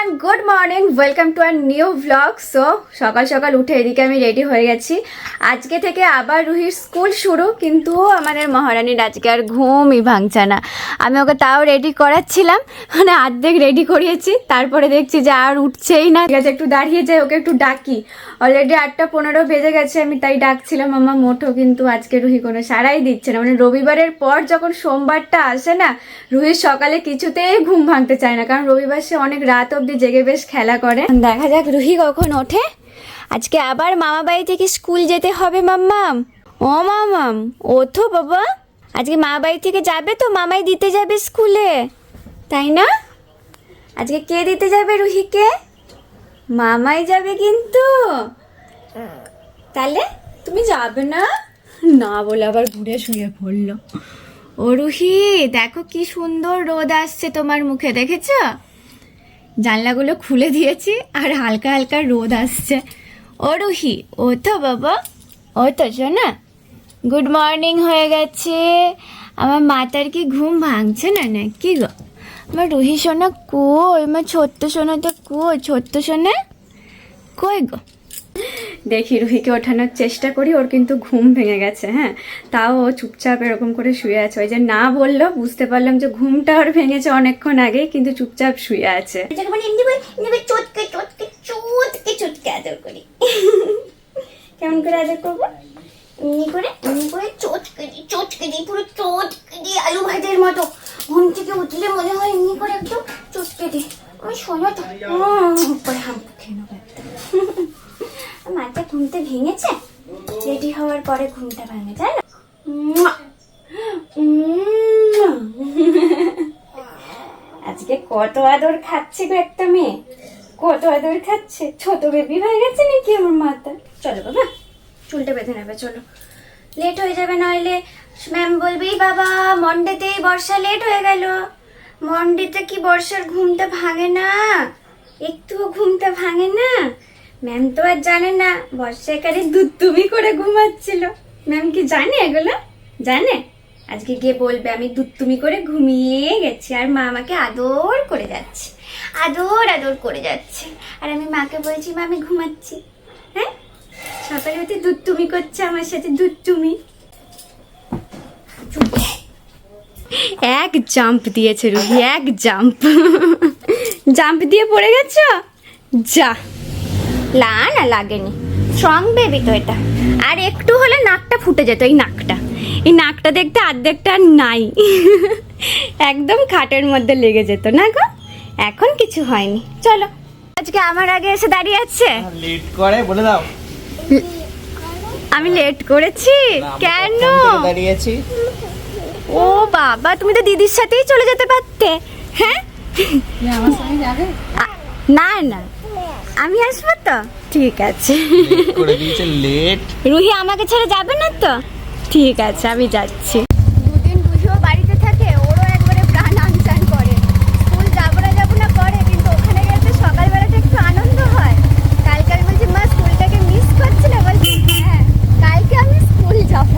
Everyone good morning welcome to our new blog so সকাল সকাল উঠে এদিকে আমি রেডি হয়ে গেছি। আজকে থেকে আবার রুহির স্কুল শুরু, কিন্তু আমাদের মহারানীর আজকে আর ঘুমই ভাঙছে না। আমি ওকে তাও রেডি করাচ্ছিলাম মানে অর্ধেক রেডি করিয়েছি, তারপরে দেখছি যে আর উঠছেই না। ঠিক আছে, একটু দাঁড়িয়ে যাই, ওকে একটু ডাকি। অলরেডি আটটা পনেরো বেজে গেছে, আমি তাই ডাকছিলাম আমার মোটো কিন্তু আজকে রুহি কোনো সারাই দিচ্ছে না। মানে রবিবারের পর যখন সোমবারটা আসে না, রুহির সকালে কিছুতেই ঘুম ভাঙতে চায় না। কারণ রবিবার সে অনেক রাত অবধি জেগে বেশ খেলা করে। দেখা যাক রুহি কখন ওঠে। আজকে আবার মামা বাড়ি থেকে স্কুল যেতে হবে, মাম্মাম। ও মামাম ওঠো বাবা। আজকে মা বাড়ি থেকে যাবে তো, মামাই দিতে যাবে স্কুলে। তাই না? আজকে কে দিতে যাবে রুহিকে? মামাই যাবে কিন্তু। তাহলে তুমি যাবে না? না বলে আবার ঘুরে শুয়ে পড়ল। ও রুহি, দেখো কি সুন্দর রোদ আসছে তোমার মুখে, দেখেছ? জানলাগুলো খুলে দিয়েছি আর হালকা হালকা রোদ আসছে। ও রুহি ও তো বাবা। ও তো শোনা। গুড মর্নিং হয়ে গেছে। আমার মাতার কি ঘুম ভাঙছে না না কি গো? আমার রুহি সোনা কই? আমার ছোট্ট সোনাটা কই? ছোট্ট সোনা? কই গো? দেখি রুহিকে ওঠানোর চেষ্টা করি ওর কিন্তু ঘুম ভেঙে গেছে হ্যাঁ? তাও ও চুপচাপ এরকম করে শুয়ে আছে। ওই যে না বলল বুঝতে পারলাম যে ঘুমটা ওর ভেঙেছে অনেকক্ষণ আগেই কিন্তু চুপচাপ শুয়ে আছে। চটকে চটকে চটকে চটকে আদর করি। কেমন করে আদর করব? এমনি করে এমনি করে চটকে দিই চটকে দিই পুরো চটকে দিই আলু ভাজের মতো। ঘুম থেকে উঠলে মনে হয় এমনি করে একদম চটকে দিই। আমি শোনো তো। উম, পরে হাম্পু খেয়ে নেব মাটা ঘুমতে ভেঙেছে? রেডি হওয়ার পরে ঘুমটা ভাঙে, তাই না! আজকে কত আদর খাচ্ছে গো একটা মেয়ে। কত আদর খাচ্ছে। ছোট বেবি হয়ে গেছে নাকি আমার মাথা? চলো বাবা, চুলটা বেঁধে নেবে, চলো। লেট হয়ে যাবে নইলে। ম্যাম বলবেই বাবা, মন্ডেতেই বর্ষা লেট হয়ে গেল। মন্ডেতে কি বর্ষার ঘুমটা ভাঙে না? একটুও ঘুমটা ভাঙে না? ম্যাম তো আর জানে না বর্ষা এখানে দুধ তুমি করে ঘুমাচ্ছিল। ম্যাম কি জানে এগুলো? জানে? আজকে গিয়ে বলবে, আমি দুধ তুমি করে ঘুমিয়ে গেছি আর মা আমাকে আদর করে যাচ্ছে। আদর আদর করে যাচ্ছে। আর আমি মাকে বলছি, মা, আমি ঘুমাচ্ছি। হ্যাঁ? সকালে উঠে দুধ তুমি করছে, আমার সাথে দুধ তুমি এক জাম্প দিয়েছে রুহি, এক জাম্প। জাম্প দিয়ে পড়ে গেছো? যা। লা না লাগেনি। স্ট্রং বেবি তো এটা। আর একটু হলে নাকটা ফুটে যেত এই নাকটা। এই নাকটা দেখতে অর্ধেকটা আর নাই। একদম খাটের মধ্যে লেগে যেত না গো? এখন কিছু হয়নি। চলো। আজকে আমার আগে এসে দাঁড়িয়ে আছে। লেট করে বলে দাও। আমি লেট করেছি? কেন? দাঁড়িয়েছি। ও বাবা তুমি তো দিদির সাথেই চলে যেতে পারতে। হ্যাঁ? না না। আমি আসব তো? ঠিক আছে। লেট করে দিয়েছে লেট রুহি আমাকে ছেড়ে যাবে না তো? ঠিক আছে আমি যাচ্ছি দুদিন রুহিও বাড়িতে থাকে ওরও একবারে প্রাণ আনচান করে স্কুল যাব না যাব না করে কিন্তু ওখানে গেলে তো সকালবেলাটা একটু আনন্দ হয় কালকে আমি বলছি মা স্কুলটাকে মিস করছি না বলছি হ্যাঁ কালকে আমি স্কুল যাব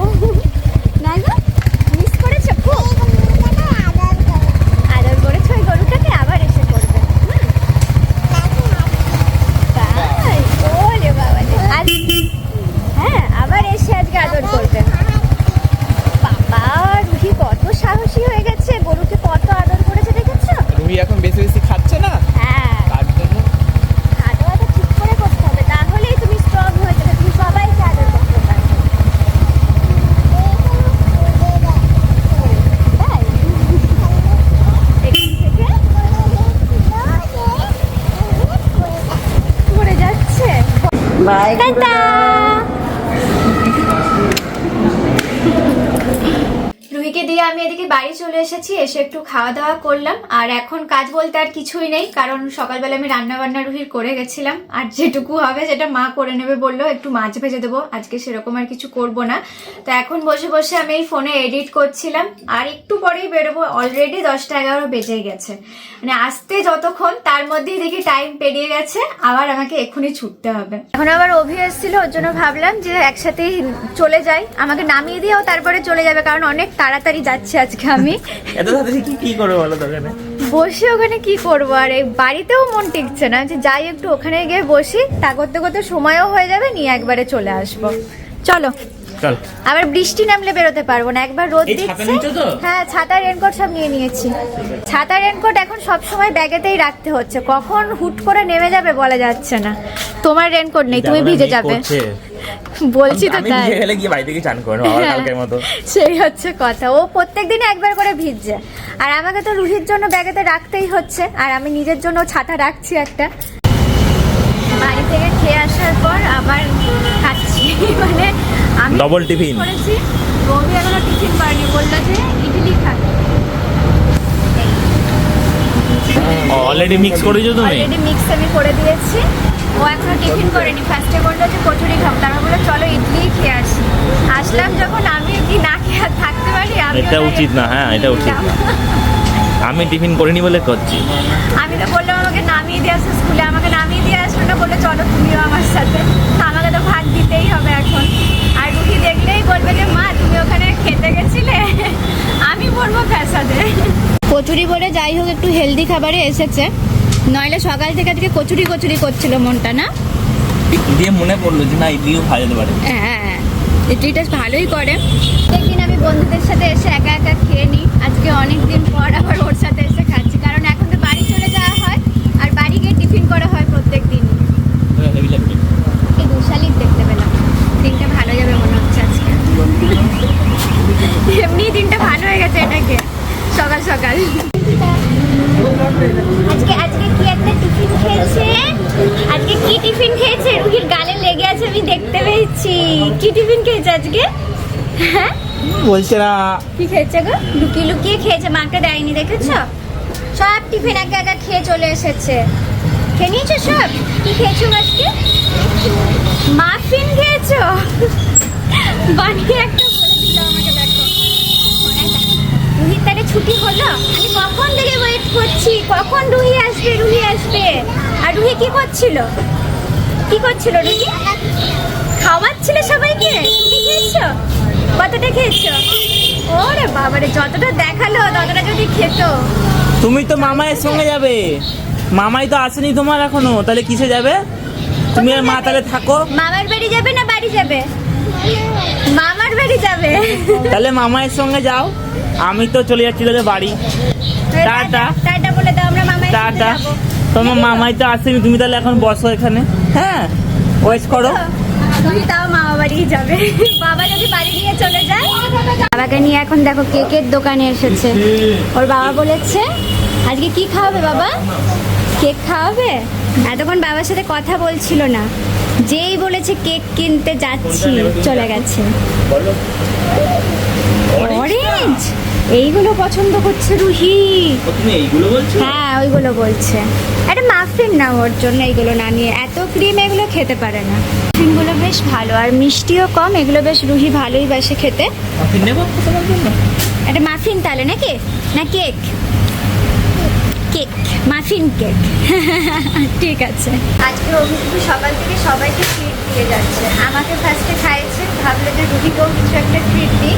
না গো মিস করেছ খুব আদর করেছ ওই গরুটাকে আবার এসে করবে হুম? তাই ওরে বাবা রে। আর হ্যাঁ আবার এসে আজকে আদর করবে বাবা রুহি কত সাহসী হয়ে গেছে গরুকে কত আদর করেছে রুহি এখন বেশি বেশি খাচ্ছে না? হ্যাঁ। তার জন্য? খাওয়া দাওয়াটা আমি এদিকে বাড়ি চলে এসেছি, এসে একটু খাওয়া দাওয়া করলাম। আর এখন কাজ বলতে আর কিছুই নেই, কারণ সকালবেলা আমি রান্না বান্না রুহির করে গেছিলাম। আর যেটুকু হবে সেটা মা করে নেবে বলল, একটু মাছ ভেজে দেবো। আজকে সেরকম আর কিছু করব না। তো এখন বসে বসে আমি এই ফোনে এডিট করছিলাম। আর একটু পরেই বেরোবো অলরেডি দশটা এগারো বেজে গেছে। মানে আসতে যতক্ষণ, তার মধ্যেই দেখি টাইম পেরিয়ে গেছে, আবার আমাকে এক্ষুনি ছুটতে হবে। এখন আবার অভি এসেছিল, ওর জন্য ভাবলাম যে একসাথেই চলে যাই। আমাকে নামিয়ে দিয়েও তারপরে চলে যাবে, কারণ অনেক তাড়াতাড়ি যাচ্ছে আজকে আমি। এত তাড়াতাড়ি কি কি করে বলো দোকানে বসে ওখানে কি করব? আর এই বাড়িতেও মন টিকছে না। যে যাই একটু ওখানে গিয়ে বসি তা করতে করতে সময়ও হয়ে যাবে নিয়ে একবারে চলে আসব। চলো। চল আবার বৃষ্টি নামলে বেরোতে পারব না। একবার রোদ দিচ্ছে হ্যাঁ ছাতা রেনকোট সব নিয়ে নিয়েছি। ছাতা রেনকোট এখন সব সময় ব্যাগেতেই রাখতে হচ্ছে। কখন হুট করে নেমে যাবে বলা যাচ্ছে না। তোমার রেনকোট নেই তুমি ভিজে যাবে। বলছি তো তাই। ভিজে গেলে গিয়ে বাড়ি থেকে চান করে আবার হ্যাঁ। কালকের মতো। সেই হচ্ছে কথা। ও প্রত্যেক দিনে একবার করে ভিজছে। আর আমাকে তো রুহির জন্য ব্যাগেতে রাখতেই হচ্ছে। আর আমি নিজের জন্য ছাতা রাখছি একটা। বাড়ি থেকে খেয়ে আসার পর আবার খাচ্ছি। মানে আমি Double tiffin। করেছি রবি এখনও টিফিন করেনি বলল যে ইডলি খাবে। অলরেডি মিক্স করেছ তুমি? অলরেডি মিক্স আমি করে দিয়েছি। ও এখনও টিফিন করেনি। ফার্স্টে বলল যে কচুরি খাব। তারপর বলল চলো ইডলি খেয়ে আসি। আসলাম যখন আমি কি না খেয়ে আর থাকতে পারি আমি এটা উচিত না, হ্যাঁ, এটা উচিত না। আমি টিফিন করিনি বলে করছি। আমি তো বললাম আমাকে নামিয়ে দিয়ে আসো স্কুলে আমাকে নামিয়ে দিয়ে আসলো না বলে চলো তুমিও আমার সাথে তা আমাকে তো ভাত দিতেই হবে এখন আর রুহি দেখলেই বলবে যে মা তুমি ওখানে খেতে গেছিলে আমি বলব ফ্যাসাদে কচুরি বলে যাই হোক একটু হেলদি খাবারে এসেছে। নইলে সকাল থেকে আজকে কচুরি কচুরি করছিল মনটা না? দিয়ে মনে পড়ল যে না ইডলিও খাওয়া যেতে পারে। হ্যাঁ ইডলিটা ভালোই করে। দেখিন আমি বন্ধুদের সাথে এসে একা একা খেয়ে নিই। আজকে অনেক দিন পর আবার ওর সাথে এসে খাচ্ছি কারণ এখন তো বাড়ি চলে যাওয়া হয় আর বাড়ি গিয়ে টিফিন করা হয় প্রত্যেক দিন হেভি লাগবে এই দুশালির দেখতে পেলাম দিনটা ভালো যাবে মনে হচ্ছে আজকে এমনি দিনটা ভালো হয়ে গেছে এটাকে সকাল সকাল আজকে আজকে কি একটা টিফিন খেয়েছে আজকে কি টিফিন খেয়েছে রুহির গালে লেগে আছে আমি দেখতে পেয়েছি কি টিফিন খেয়েছে আজকে হ্যাঁ বলছে না? কি খেয়েছে গো? লুকিয়ে লুকিয়ে খেয়েছে মাকে দেয়নি দেখেছ? সব টিফিন একা একা খেয়ে চলে এসেছে। খেয়ে নিয়েছো সব? কি খেয়েছো আজকে? মাফিন খেয়েছো? বানিয়ে একটা বলে দিল আমাকে দেখো। রুহির তাহলে ছুটি হলো? আমি কখন থেকে ওয়েট করছি? কখন রুহি আসবে রুহি আসবে? আর রুহি কি করছিল? কি করছিল রুহি? খাওয়াচ্ছিল সবাইকে? তুমি খেয়েছো? কতটা খেয়েছো? ওরে বাবারে যতটা দেখাল ততটা যদি খেত। তুমি তো মামায়ের সঙ্গে যাবে। মামাই তো আসেনি তোমার এখনও তাহলে কিসে যাবে? তুমি আর মা তাহলে থাকো। মামার বাড়ি যাবে না বাড়ি যাবে? মামার বাড়ি যাবে। তাহলে মামায়ের সঙ্গে যাও। আমি তো চলে যাচ্ছি তাহলে বাড়ি। টাটা। টাটা বলে দাও আমরা সাথে টাটা। তোমার মামাই তো আসেনি তুমি তাহলে এখন বসো এখানে। হ্যাঁ ওয়েট করো। তুমি তাও মামা বাড়ি যাবে। বাবা যদি বাড়ি নিয়ে চলে যায়, বাবাকে নিয়ে এখন দেখো কেকের দোকানে এসেছে। ওর বাবা বলেছে, আজকে কি খাওয়াবে বাবা? কেক খাওয়াবে? এতক্ষণ বাবার সাথে কথা বলছিল না। যেই বলেছে কেক কিনতে যাচ্ছি, চলে গেছে। অরেঞ্জ এইগুলো পছন্দ করছে রুহি। তুমি এইগুলো বলছো? হ্যাঁ ওইগুলো বলছে। একটা মাফিন না ওর জন্য এইগুলো না নিয়ে। এত ক্রিম এগুলো খেতে পারে না। মাফিনগুলো বেশ ভালো আর মিষ্টিও কম। এগুলো বেশ রুহি ভালোই বাসে খেতে। কফি নেব তোমার জন্য? একটা মাফিন তাহলে নাকি? না কেক কেক মাফিন কেক ঠিক আছে। আজকে অভিজ্ঞ সকাল থেকে সবাইকে ট্রিট দিয়ে যাচ্ছে। আমাকে ফার্স্টে খাইয়েছে ভাবলো যে রুহিকেও কিছু একটা ট্রিট দিই।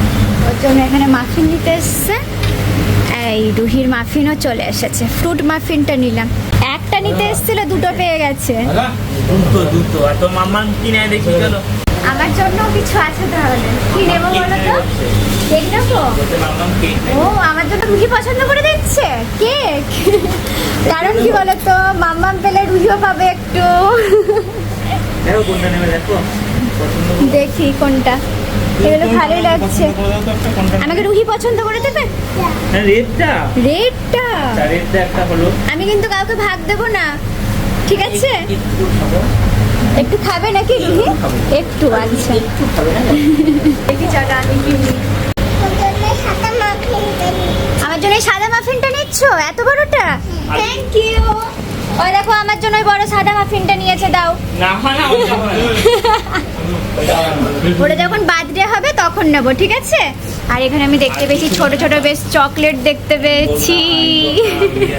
জন্য এখানে মাফিন নিতে এসছে। এই রুহির মাফিনও চলে এসেছে। ফ্রুট মাফিনটা নিলাম। একটা নিতে এসেছিল দুটো পেয়ে গেছে। তো আমার জন্য কিছু আছে তাহলে। কি নেব বলো তো? কেক নেব? ও আমার জন্য রুহি পছন্দ করে দিচ্ছে? কেক? কারণ কি বলতো? মাম্মাম পেলে রুহিও পাবে একটু। দেখো কোনটা। এগুলো ভালোই লাগছে। আমাকে রুহি পছন্দ করে দেবে? হ্যাঁ রেডটা রেডটা রেডটা একটা হলো। আমি কিন্তু কাউকে ভাগ দেবো না। ঠিক আছে? একটু খাবে। নাকি রুহি? একটু আচ্ছা। একটু খাবে না দেখি চলো আমি কি আমার জন্য এই সাদা মাফিনটা নিচ্ছ? এত বড়টা? থ্যাংক ইউ ওই দেখো আমার জন্য ওই বড় সাদা মাফিনটা নিয়েছে দাও। না না ওটা যখন বার্থডে হবে তখন নেব ঠিক আছে? আর এখানে আমি দেখতে পেয়েছি ছোট ছোট বেশ চকলেট দেখতে পেয়েছি।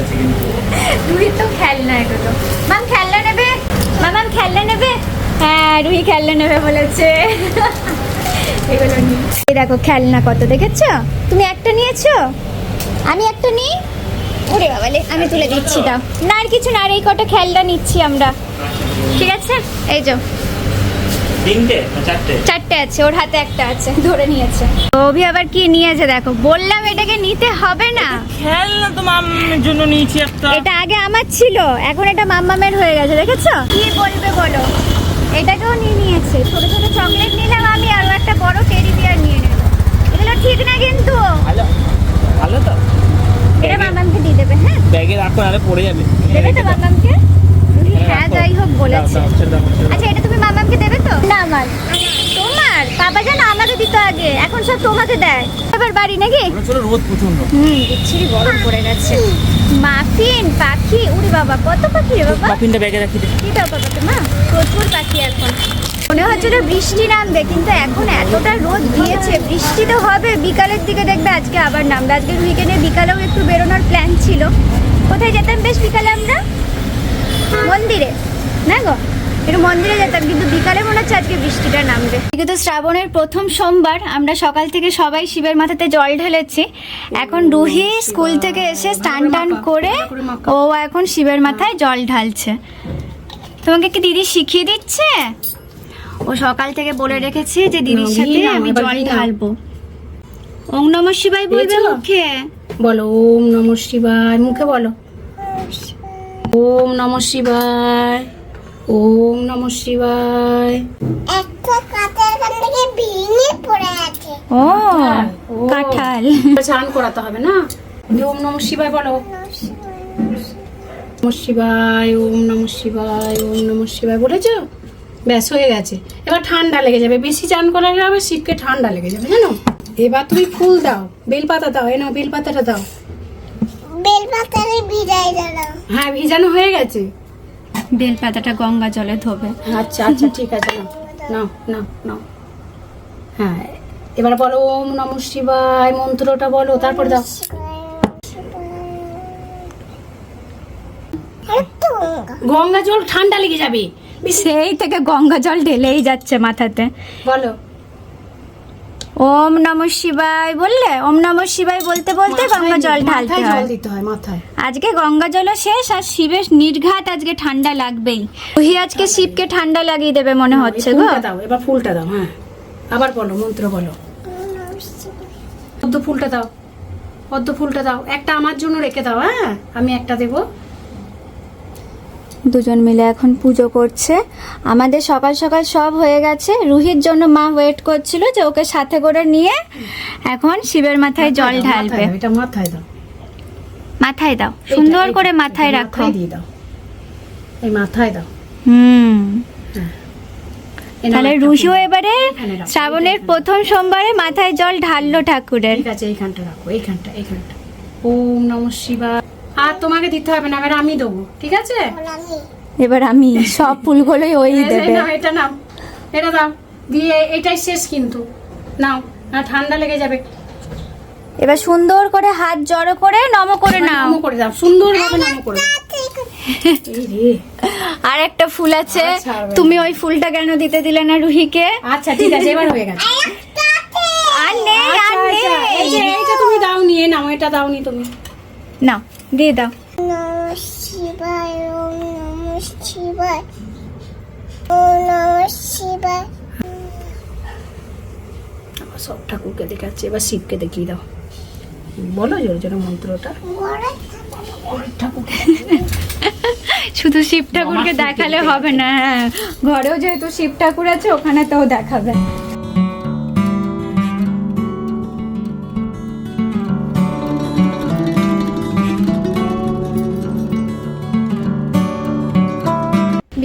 রুহি তো খেলনা এগুলো। মাম খেলনা নেবে? মামাম খেলনা নেবে? হ্যাঁ রুহি খেলনা নেবে বলেছে। এগুলো নি এই দেখো খেলনা কত দেখেছ? তুমি একটা নিয়েছো? আমি একটা নিই? ওরে বাবালে আমি তুলে দিচ্ছি দাও। না আর কিছু না আর এই কটা খেলনা নিচ্ছি আমরা। ঠিক আছে? এই না চারটে? চারটে আছে ওর হাতে একটা আছে ধরে নিয়েছে। অভি আবার কি নিয়েছে দেখো। বললাম এটাকে নিতে হবে না। খেলনা তো মামের জন্য নিয়েছি একটা? এটা আগে আমার ছিল এখন এটা মাম্মামের হয়ে গেছে দেখেছ? কি বলবে বলো? এটাকেও নিয়ে নিয়েছে। ছোট ছোট চকলেট নিলাম আমি আরও একটা বড় টেডি বিয়ার নিয়ে নেব। এগুলো ঠিক না কিন্তু। ভালো ভালো তো। এটা মাম্মামকে দিয়ে দেবে হ্যাঁ? ব্যাগে রাখো নাহলে পড়ে যাবে। দেবে তো মাম্মামকে হ্যাঁ, হ্যাঁ যাই হোক বলেছে। আচ্ছা এটা তুমি মামামকে দেবে তো? না আমার। তোমার? বাবা জানো আমাকে দিত আগে এখন সব তোমাকে দেয়। এবার বাড়ি নাকি? চলো রোদ প্রচণ্ড হুম বিচ্ছিরি গরম পড়ে গেছে। মাফিন পাখি উড়ি বাবা কত পাখি রে বাবা? মাফিনটা ব্যাগে রাখি দে। কি দাও বাবাকে মা? প্রচুর পাখি এখন। মনে হচ্ছিল বৃষ্টি নামবে, কিন্তু এখন এতটা রোদ দিয়েছে, বৃষ্টি তো হবে, বিকালের দিকে দেখবে আজকে আবার নামবে। আজকে উইকেন্ডে বিকালেও একটু বেরোনোর প্ল্যান ছিল। কোথায় যেতাম বেশ বিকালে আমরা? মন্দিরে। না গো? একটু মন্দিরে যেতাম, কিন্তু বিকালে মনে হচ্ছে আজকে বৃষ্টিটা নামবে। আজকে তো শ্রাবণের প্রথম সোমবার, আমরা সকাল থেকে সবাই শিবের মাথাতে জল ঢেলেছি। এখন রুহি স্কুল থেকে এসে স্টান টান করে ও এখন শিবের মাথায় জল ঢালছে। তোমাকে কি দিদি শিখিয়ে দিচ্ছে? ও সকাল থেকে বলে রেখেছে যে দিদির সাথে আমি জল ঢালবো। ওম নম শিবাই বলবে মুখে? বলো ওম নম শিবায় মুখে বলো। ওম নম শিবায় ওম নম শিবায়। ও ও। কাঁঠাল। স্নান করাতে হবে না? ওম নম শিবায় বলো। নম শিবায় ওম নম শিবায় ওম নম শিবায় বলেছ? ব্যাস হয়ে গেছে। এবার ঠান্ডা লেগে যাবে। বেশি চান করার আবার শীতকে ঠান্ডা লেগে যাবে জানো? এবার তুমি ফুল দাও বেলপাতা দাও এই নাও বেলপাতাটা দাও। বেলপাতারে বিদায় দিলাম। হ্যাঁ ভিজানো হয়ে গেছে। বেলপাতাটা গঙ্গা জলে ধোবে। আচ্ছা আচ্ছা ঠিক আছে নাও নাও নাও নাও। হ্যাঁ এবার বলো ওম নম শিবায় মন্ত্রটা বলো তারপর দাও একটু গঙ্গা জল ঠান্ডা লেগে যাবে। সেই থেকে গঙ্গা জল ঢেলেই যাচ্ছে মাথাতে। বলো। ওম নম শিবায় বললে? ওম নম শিবায় বলতে বলতে গঙ্গা জল ঢালতে হয়। দিতে হয় মাথায়। আজকে গঙ্গা জলও শেষ আর শিবের নির্ঘাত আজকে ঠান্ডা লাগবেই। ওহি আজকে শিবকে ঠান্ডা লাগিয়ে দেবে মনে হচ্ছে গো। দাও এবার ফুলটা দাও হ্যাঁ। আবার বলো মন্ত্র বলো। পদ্ম ফুলটা দাও পদ্ম ফুলটা দাও। একটা আমার জন্য রেখে দাও হ্যাঁ। আমি একটা দেবো। দুজন মিলে এখন পুজো করছে। আমাদের সকাল সকাল সব হয়ে গেছে। রুহির জন্য মা ওয়েট করছিল যে ওকে সাথে করে নিয়ে এখন শিবের মাথায় জল ঢালবে। মাথায় দাও, মাথায় দাও সুন্দর করে মাথায় রাখো। এই মাথায় দাও। হুম। তাহলে একটা রুশিও এবারে শ্রাবণের প্রথম সোমবারে মাথায় জল ঢাললো ঠাকুরের। ঠিক আছে এইখানটা রাখো এইখানটা এইখানটা। ওম নম শিবায়। আর তোমাকে দিতে হবে না এবার আমি দেবো ঠিক আছে? এবার আমি সব ফুলগুলোই ওই দেবে। নাও, এটা নাও এটা দাও দিয়ে এটাই শেষ কিন্তু নাও না ঠান্ডা লেগে যাবে। এবার সুন্দর করে হাত জড়ো করে নম করে নাও। নম করে দাও সুন্দর ভাবে নম করে আর একটা ফুল আছে আর ছাড়বে না। তুমি ওই ফুলটা কেন দিতে দিলে না রুহিকে? আচ্ছা ঠিক আছে এবার হয়ে গেছে। আর নেই আর আচ্ছা, আচ্ছা, এই যে নেই এইটা তুমি দাও নিয়ে নাও এটা দাও নি তুমি। নাও। দিয়ে দাও। নম শিবায় ওম নম শিবায় ওম নম শিবায়। সব ঠাকুরকে দেখাচ্ছে এবার শিবকে দেখিয়ে দাও। বলো জোরে জোরে মন্ত্রটা। শুধু শিব ঠাকুরকে দেখালে হবে না। হ্যাঁ ঘরেও যেহেতু শিব ঠাকুর আছে ওখানে তো দেখাবে।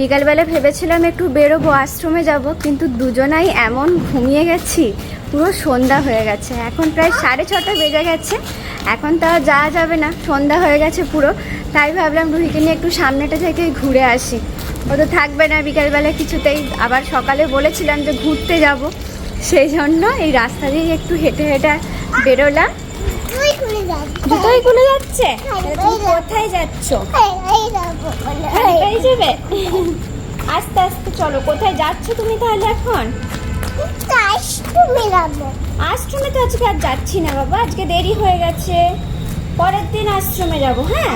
বিকালবেলা ভেবেছিলাম একটু বেরোবো, আশ্রমে যাব, কিন্তু দুজনাই এমন ঘুমিয়ে গেছি, পুরো সন্ধ্যা হয়ে গেছে। এখন প্রায় সাড়ে ছটা বেজে গেছে, এখন তাও যাওয়া যাবে না, সন্ধ্যা হয়ে গেছে পুরো। তাই ভাবলাম রুহিকে নিয়ে একটু সামনেটা থেকে ঘুরে আসি। ও তো থাকবে না, বিকালবেলা কিছুতেই। আবার সকালে বলেছিলাম যে ঘুরতে যাব, সেই জন্য এই রাস্তা দিয়ে একটু হেঁটে হেঁটে বেরোলাম। জুতোই খুলে যাচ্ছে? তুমি কোথায় যাচ্ছ? এই যাব। আস্তে আস্তে চলো কোথায় যাচ্ছ তুমি তাহলে এখন? আশ্রমে তো আজকে আর যাচ্ছি না বাবা? আজকে দেরি হয়ে গেছে। পরের দিন আশ্রমে যাব হ্যাঁ?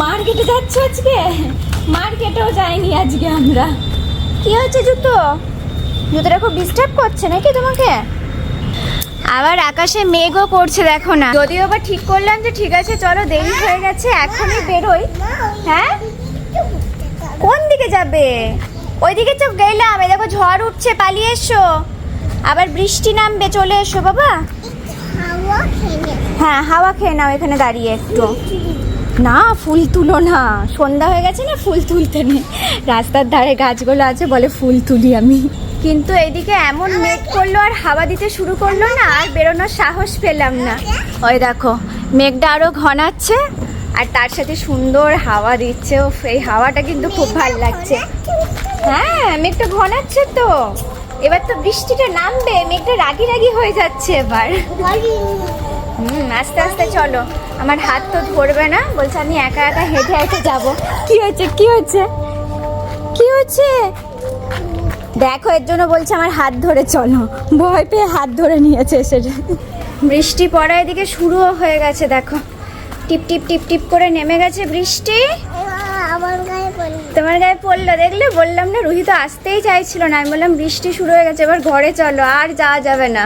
মার্কেটে। যাচ্ছ আজকে? মার্কেটেও যাইনি আজকে আমরা। কি হয়েছে জুতো? জুতোটা খুব ডিস্টার্ব করছে নাকি তোমাকে? আবার আকাশে মেঘও করছে, দেখো না। যদিও বা ঠিক করলাম যে ঠিক আছে, চলো দেরি হয়ে গেছে, এখনই বেরোই। হ্যাঁ? কোন দিকে যাবে? ওইদিকে তো গেলাম, এই দেখো ঝড় উঠছে, পালিয়ে এসো। আবার বৃষ্টি নামবে, চলে এসো বাবা। হ্যাঁ হাওয়া খেয়ে নাও এখানে দাঁড়িয়ে একটু। না, ফুল তুলো না। সন্ধ্যা হয়ে গেছে না, ফুল তুলতে নেই। রাস্তার ধারে গাছগুলো আছে, বলে ফুল তুলি আমি। কিন্তু এদিকে এমন মেঘ করল আর হাওয়া দিতে শুরু করল না, আর বেরোনোর সাহস পেলাম না। ওই দেখো, মেঘটা আরও ঘনাচ্ছে, আর তার সাথে সুন্দর হাওয়া দিচ্ছে। ও এই হাওয়াটা কিন্তু খুব ভালো লাগছে। হ্যাঁ মেঘটা ঘনাচ্ছে তো। এবার তো বৃষ্টিটা নামবে, মেঘটা রাগি রাগি হয়ে যাচ্ছে এবার। হুম, আস্তে আস্তে চলো। আমার হাত তো ধরবে না, বলছে আমি একা একা হেঁটে হেঁটে যাব। কি হয়েছে কি হয়েছে? কি হয়েছে? দেখো এর জন্য বলছে আমার হাত ধরে চলো। ভয় পেয়ে হাত ধরে নিয়েছে এসে বৃষ্টি পড়া এদিকে শুরুও হয়ে গেছে দেখো। টিপ টিপ টিপ টিপ করে নেমে গেছে বৃষ্টি। তোমার গায়ে পড়ল দেখলে? বললাম না রুহি তো আসতেই চাইছিল না। আমি বললাম বৃষ্টি শুরু হয়ে গেছে এবার ঘরে চলো আর যাওয়া যাবে না।